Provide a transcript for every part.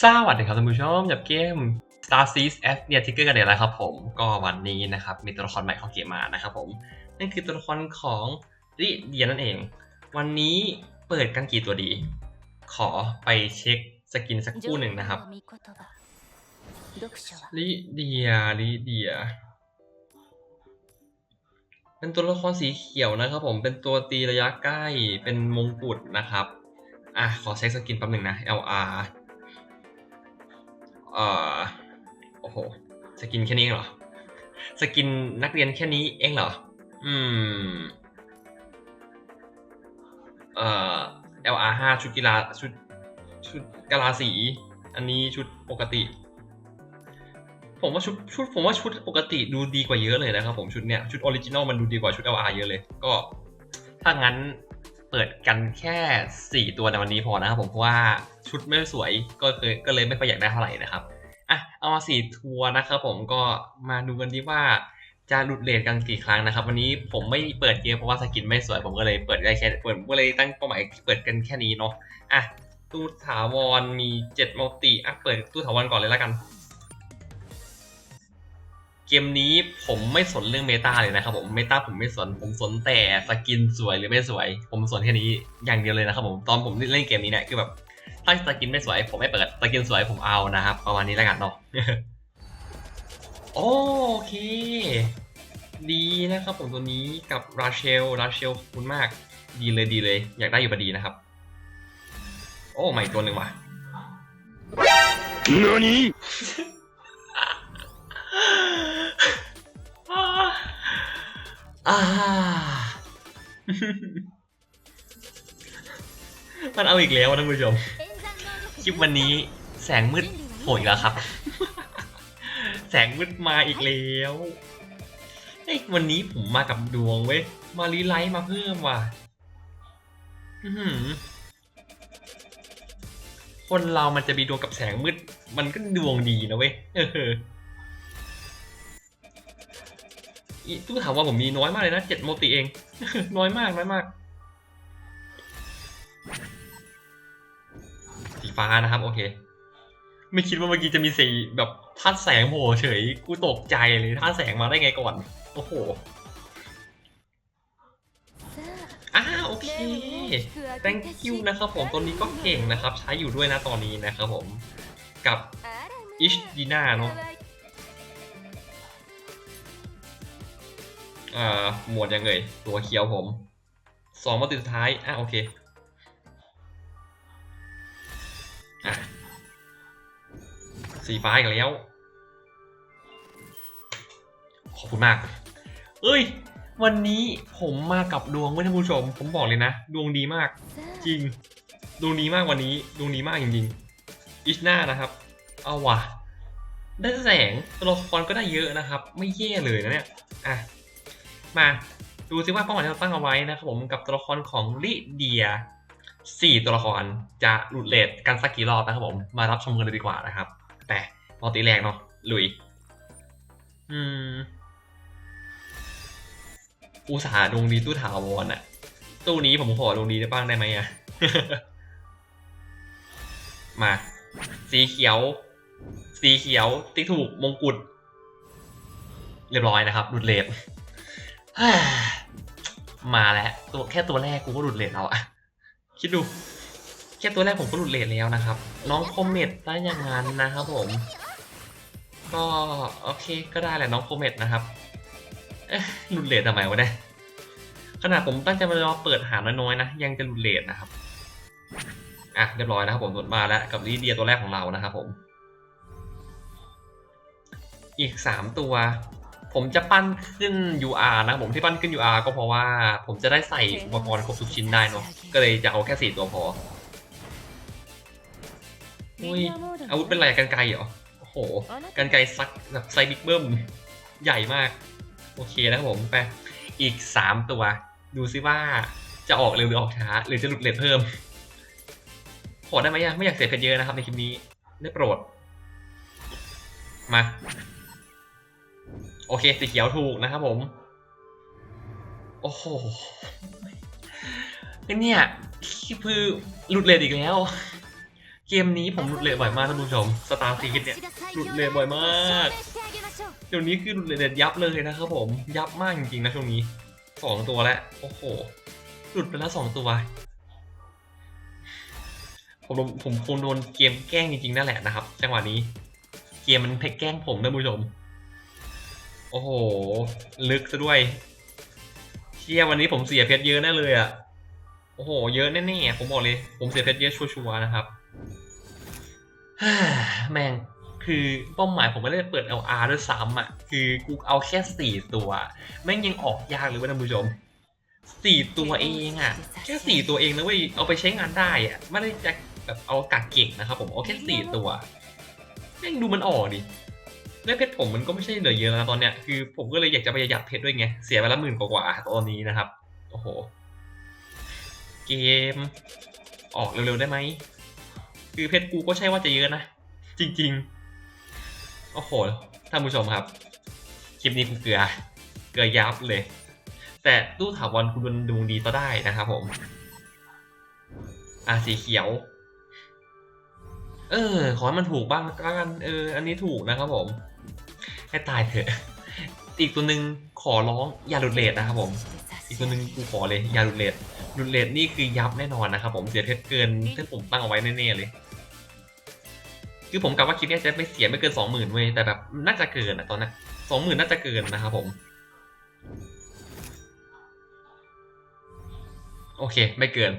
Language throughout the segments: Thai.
สวัสดีครับท่านผู้ชมจากเกม Star Seas a s t i a t i c e r กันเลยแล้วครับผม ก็วันนี้นะครับ มีตัวละครใหม่เข้าเกมมานะครับผม นั่นคือตัวละครของริเดียนั่นเอง วันนี้เปิดกันกี่ตัวดี ขอไปเช็คสกินสักคู่หนึ่งนะครับริเดียริเดีย เป็นตัวละครสีเขียวนะครับผม เป็นตัวตีระยะใกล้ เป็นมงกุฎนะครับ อะ ขอเช็คสกินแป๊บหนึ่งนะ LR เอ่อโอ้โห สกินแค่นี้เหรอ สกินนักเรียนแค่นี้เองเหรอ อืม เอ่อ LR 5ชุดกีฬาชุดชุดกีฬาสี อันนี้ชุดปกติ ผมว่าชุดชุดผมว่าชุดปกติดูดีกว่าเยอะเลยนะครับผมชุดเนี้ยชุดออริจินอลมันดูดีกว่าชุด LR เยอะเลย ก็ถ้างั้นเปิดกันแค่ 4 ตัวในวันนี้พอนะครับผมเพราะว่าชุดไม่สวยก็เลยก็เลยไม่ค่อยอยากได้เท่าไหร่นะครับ เอามาสี่ทัวร์นะครับผมก็มาดูกันดีว่าจะหลุดเลทกันกี่ครั้งนะครับ วันนี้ผมไม่เปิดเยอะเพราะว่าสกินไม่สวยผมก็เลยเปิดได้แค่เปิดก็เลยตั้งเป้าหมายเปิดกันแค่นี้เนาะอะตู้ถาวรมี7มัลติอะเปิดตู้ถาวรก่อนเลยแล้วกัน เกมนี้ผมไม่สนเรื่องเมตาเลยนะครับผมเมตาผมไม่สนผมสนแต่สกินสวยหรือไม่สวย ผมสนแค่นี้อย่างเดียวเลยนะครับผมตอนผมเล่นเกมนี้เนี่ยคือแบบ ถ้าสกินไม่สวยผมไม่เปิดสกินสวยผมเอานะครับ ประมาณนี้แล้วกันเนาะโอเค ดีนะครับผมตัวนี้กับราเชลราเชลขอบคุณมาก ดีเลยดีเลย อยากได้อยู่พอดีนะครับ โอ้ใหม่ตัวหนึ่งว่ะ何อ่ามันเอาอีกแล้วท่านผู้ชม คลิปวันนี้แสงมืดโผล่อีกแล้วครับ แสงมืดมาอีกแล้วเอ้ยวันนี้ผมมากับดวงเว้ย มารีไลท์มาเพิ่มว่ะอื้อหือคนเรามันจะมีดวงกับแสงมืด มันก็ดวงดีนะเว้ยเอออีตู้ถามว่าผมมีน้อยมากเลยนะเจ็ดโมติเอง น้อยมากน้อยมาก สีฟ้านะครับ โอเค ไม่คิดว่าเมื่อกี้จะมีสีแบบท่าแสงโผล่เฉย กูตกใจเลยท่าแสงมาได้ไงก่อน โอ้โหอ่าโอเค thank you นะครับผมตัวนี้ก็เก่งนะครับ ใช้อยู่ด้วยนะตอนนี้นะครับผม กับอิชดีน่าเนาะอ่าหมวดยังไงตัวเขียวผมสองมาติดท้ายอ่าโอเค สีฟ้าอีกแล้ว ขอบคุณมาก เอ้ย วันนี้ผมมากับดวงเว้ยท่านผู้ชม ผมบอกเลยนะ ดวงดีมาก จริง ดวงดีมากวันนี้ ดวงดีมากจริงๆอิชนานะครับ เอาว่ะ ได้แสงตัวละครก็ได้เยอะนะครับ ไม่แย่เลยนะเนี่ย อะ มาดูซิว่าเป้าหมายที่เราตั้งเอาไว้นะครับผมกับตัวละครของลิเดีย สี่ตัวละครจะหลุดเลทกันสักกี่รอบนะครับผม มารับชมกันเลยดีกว่านะครับ แต่ปกติแรกเนาะลุย อืม อุตสาห์ดวงดีตู้ถาวรอะตู้นี้ผมขอดวงดีได้บ้างได้ไหมอะมา สีเขียว สีเขียวติ๊กถูกมงกุฎเรียบร้อยนะครับหลุดเลทมาแล้วตัวแค่ตัวแรกกูก็หลุดเลทแล้วอะ คิดดู แค่ตัวแรกผมก็หลุดเลทแล้วนะครับ น้องคอมเมตได้อย่างนั้นนะครับผม ก็โอเคก็ได้แหละน้องคอมเมตนะครับหลุดเลททำไมวะเนี่ยขนาดผมตั้งใจมารอเปิดหาน้อยๆนะ ยังจะหลุดเลทนะครับอะเรียบร้อยนะครับผมหลุดมาแล้วกับลีเดียตัวแรกของเรานะครับผม อีกสามตัว ผมจะปั้นขึ้น UR นะผมที่ปั้นขึ้น UR ก็เพราะว่าผมจะได้ใส่อุปกรณ์ครบทุกชิ้นได้เนาะก็เลยจะเอาแค่สี่ตัวพออุ้ยอาวุธเป็นอะไรกันไกลเหรอโอ้โหกันไกลซักแบบไซส์บิ๊กเบิ้มใหญ่มาก โอเคนะครับผมไปอีกสามตัว ดูซิว่าจะออกเร็วหรือออกช้า หรือจะหลุดเลทเพิ่มขอได้ไหมอะไม่อยากเสียเพชรเยอะนะครับในคลิปนี้ได้โปรด มา โอเค สีเขียวถูกนะครับผม โอ้โหเนี่ยคือหลุดเลทอีกแล้ว เกมนี้ผมหลุดเลทบ่อยมากท่านผู้ชมสตาร์ซีดเนี่ยหลุดเลทบ่อยมากเดี๋ยวนี้คือหลุดเลทยับเลยนะครับผมยับมากจริงๆนะช่วงนี้สองตัวแล้วโอ้โหหลุดไปแล้วสองตัวผมผมคงโดนเกมแกล้งจริงๆนั่นแหละนะครับ จังหวะนี้ เกมมันแกล้งผมท่านผู้ชม โอ้โห ลึกซะด้วยเชี่ยวันนี้ผมเสียเพชรเยอะแน่เลยอะโอ้โห เยอะแน่ๆผมบอกเลย ผมเสียเพชรเยอะชัวร์ๆนะครับแม่งคือเป้าหมายผมไม่ได้เปิด LR ด้วยซ้ำอะ คือกูเอาแค่สี่ตัว แม่งยังออกยากเลยเว้ยท่านผู้ชมสี่ตัวเองอะ แค่สี่ตัวเองนะเว้ยเอาไปใช้งานได้อะ ไม่ได้จะแบบเอากักเก่งนะครับผมเอาแค่สี่ตัว แม่งดูมันออกดิ แล้วเพชรผมมันก็ไม่ใช่เหลือเยอะแล้วนะตอนเนี้ยคือผมก็เลยอยากจะประหยัดเพชรด้วยไงเสียไปละหมื่นกว่าๆตอนนี้นะครับโอ้โหเกม ออกเร็วๆได้ไหมคือเพชรกูก็ใช่ว่าจะเยอะนะจริงๆโอ้โหท่านผู้ชมครับ คลิปนี้กูเกลือเกลือยับเลย แต่ตู้ถาวรกูดนดวงดีก็ได้นะครับผมอะสีเขียว เออ ขอให้มันถูกบ้างกันเออ อันนี้ถูกนะครับผม ให้ตายเถอะ อีกตัวหนึ่งขอร้องอย่าหลุดเลทนะครับผม อีกตัวหนึ่งกูขอเลยอย่าหลุดเลทหลุดเลทนี่คือยับแน่นอนนะครับผมเสียเพชรเกินที่ผมตั้งเอาไว้แน่ๆเลย คือผมกะว่าคลิปนี้จะไม่เสียไม่เกินสองหมื่นเว้ยแต่แบบน่าจะเกินอะตอนนั้นสองหมื่นน่าจะเกินนะครับผมโอเค ไม่เกิน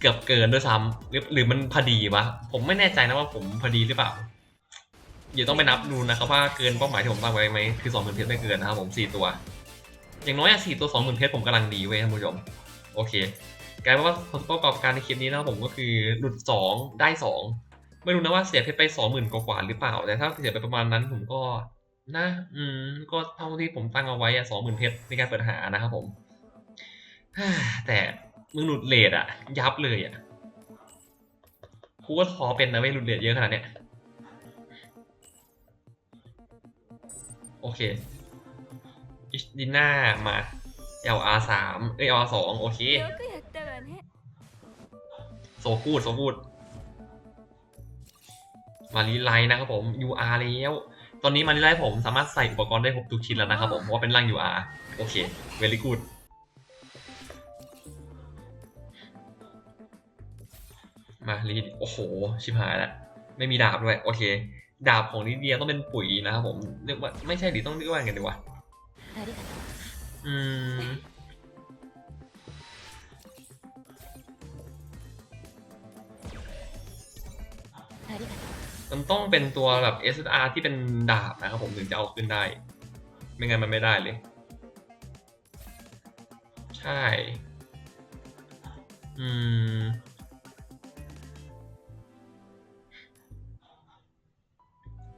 เกือบเกินด้วยซ้ำหรือหรือมันพอดีวะผมไม่แน่ใจนะว่าผมพอดีหรือเปล่า เดี๋ยวต้องไปนับดูนะครับว่าเกินเป้าหมายที่ผมตั้งไว้ไหมคือสองหมื่นเพชรไม่เกินนะครับผมสี่ตัว อย่างน้อยอะสี่ตัวสองหมื่นเพชรผมกำลังดีเว้ยท่านผู้ชมโอเคกลายเป็นว่าผลประกอบการในคลิปนี้นะครับผมก็คือหลุดสองได้สองไม่รู้นะว่าเสียเพชรไปสองหมื่นกว่าหรือเปล่า แต่ถ้าเสียไปประมาณนั้นผมก็นะ อืม ก็เท่าที่ผมตั้งเอาไว้อะสองหมื่นเพชรในการเปิดหานะครับผมแต่มึงหลุดเลทอะยับเลยอะกูก็ท้อเป็นนะเว้ยหลุดเลทเยอะขนาดเนี้ย โอเคอิชดิน่ามา LR สามเอ้ย LR สองโอเคโซกูดโซกูดมารีไลน์นะครับผม UR แล้ว ตอนนี้มารีไลน์ผมสามารถใส่อุปกรณ์ได้ครบทุกชิ้นแล้วนะครับผม เพราะเป็นร่าง UR โอเค very good มารีโอ้โห ชิบหายแล้ว ไม่มีดาบด้วย โอเค ดาบของนิดเดียต้องเป็นปุ๋ยนะครับผมเรียกว่าไม่ใช่ดิต้องเรียกว่าไงดีวะอืมมันต้องเป็นตัวแบบ SR ที่เป็นดาบนะครับผมถึงจะเอาขึ้นได้ ไม่งั้นมันไม่ได้เลย ใช่ อืม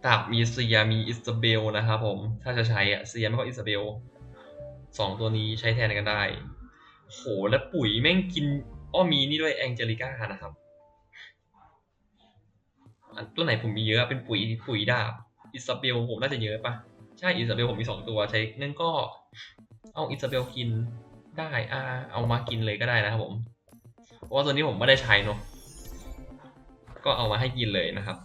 ดาบมีเซียมีอิสเบลนะครับผม ถ้าจะใช้อะเซียไม่ก็อิสเบลสองตัวนี้ใช้แทนกันได้ โห แล้วปุ๋ยแม่งกิน อ้อมีนี่ด้วยแองเจลิก้านะครับ ตัวไหนผมมีเยอะเป็นปุ๋ยปุ๋ยดาบ อิซาเบลผมน่าจะเยอะปะใช่อิซาเบลผมมีสองตัวใช้นั่นก็ เอาอิซาเบลกินได้อ่าเอามากินเลยก็ได้นะครับผม เพราะว่าตัวนี้ผมไม่ได้ใช้เนาะก็เอามาให้กินเลยนะครับ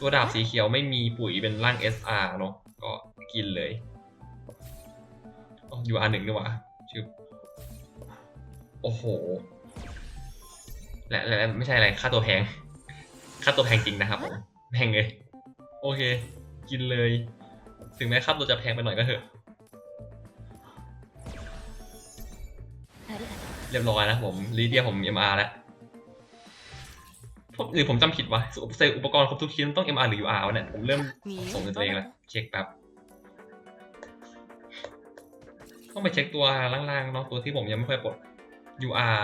ตัวดาบสีเขียวไม่มีปุ๋ยเป็นร่าง SR เนาะก็กินเลยอยู่อันหนึ่งดีกว่าชื่อโอ้โห และและไม่ใช่อะไรค่าตัวแพง ค่าตัวแพงจริงนะครับผมแพงเลย โอเค กินเลย ถึงแม้ค่าตัวจะแพงไปหน่อยก็เถอะ เรียบร้อยนะผมลีเดียผม MR แล้ว หรือผมจำผิดวะใส่อุปกรณ์ครบทุกชิ้นต้อง MR หรือ UR วะเนี่ยผมเริ่มสงสัยตัวเองแล้วเช็คแป๊บต้องไปเช็คตัวล่างๆเนาะตัวที่ผมยังไม่ค่อยปลด UR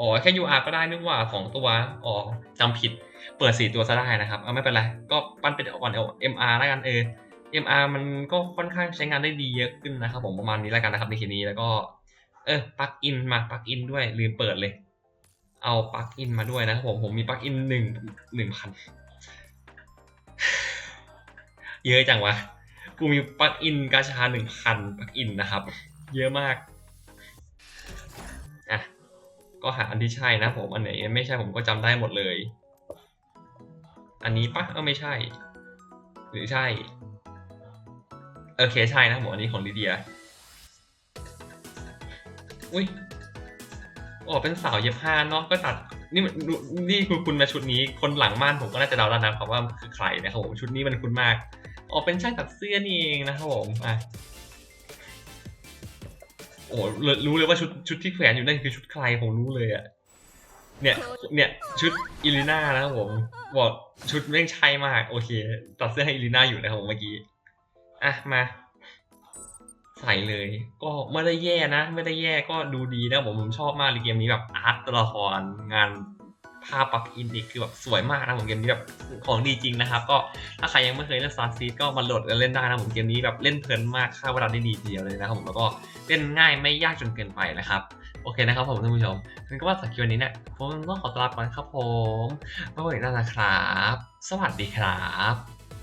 อ๋อแค่ UR ก็ได้นึกว่าสองตัวอ๋อจำผิดเปิดสี่ตัวซะได้นะครับเอาไม่เป็นไรก็ปั้นเป็นก่อนเอา MR แล้วกันเออ MR มันก็ค่อนข้างใช้งานได้ดีเยอะขึ้นนะครับผมประมาณนี้แล้วกันนะครับในคลิปนี้แล้วก็ เออปลั๊กอินมาปลั๊กอินด้วยลืมเปิดเลย เอาปลั๊กอินมาด้วยนะครับผมผมมีปลั๊กอินหนึ่งหนึ่งพันเยอะจังวะกูมีปลั๊กอินกาชาหนึ่งพันปลั๊กอินนะครับ เยอะมากอะก็หาอันที่ใช่นะผมอันไหนไม่ใช่ผมก็จำได้หมดเลย อันนี้ปะเออไม่ใช่ หรือใช่โอเคใช่นะผมอันนี้ของลิเดียอุ้ย อ๋อเป็นสาวเย็บผ้าเนาะก็ตัดนี่มันนี่คือคุณมาชุดนี้ คนหลังม่านผมก็น่าจะเดาแล้วนะครับว่าคือใครนะครับผมชุดนี้มันคุ้นมากอ๋อเป็นช่างตัดเสื้อนี่เองนะครับผมอะโอ้รู้รู้เลยว่าชุดชุดที่แขวนอยู่นั่นคือชุดใครผมรู้เลยอะเนี่ยเนี่ยชุดอิลิน่านะครับผมบอกชุดแม่งใช่มาก โอเค ตัดเสื้อให้อิลิน่าอยู่นะครับผมเมื่อกี้อะมา ใส่เลย ก็ไม่ได้แย่นะ ไม่ได้แย่ก็ดูดีนะผมผมชอบมากเลยเกมนี้แบบอาร์ตตัวละครงานภาพปักอินอีกคือแบบสวยมากนะผมเกมนี้แบบของดีจริงนะครับ ก็ถ้าใครยังไม่เคยเล่นซาร์ซีก็มาโหลดกันเล่นได้นะผมเกมนี้แบบเล่นเพลินมากค่าเวลาได้ดีทีเดียวเลยนะครับผมแล้วก็เล่นง่ายไม่ยากจนเกินไปนะครับโอเคนะครับผมท่านผู้ชมงั้นก็ว่าสักคิวนี้เนี่ยผมต้องขอตัวลาไปก่อนครับผมไว้วันหน้านะครับ สวัสดีครับ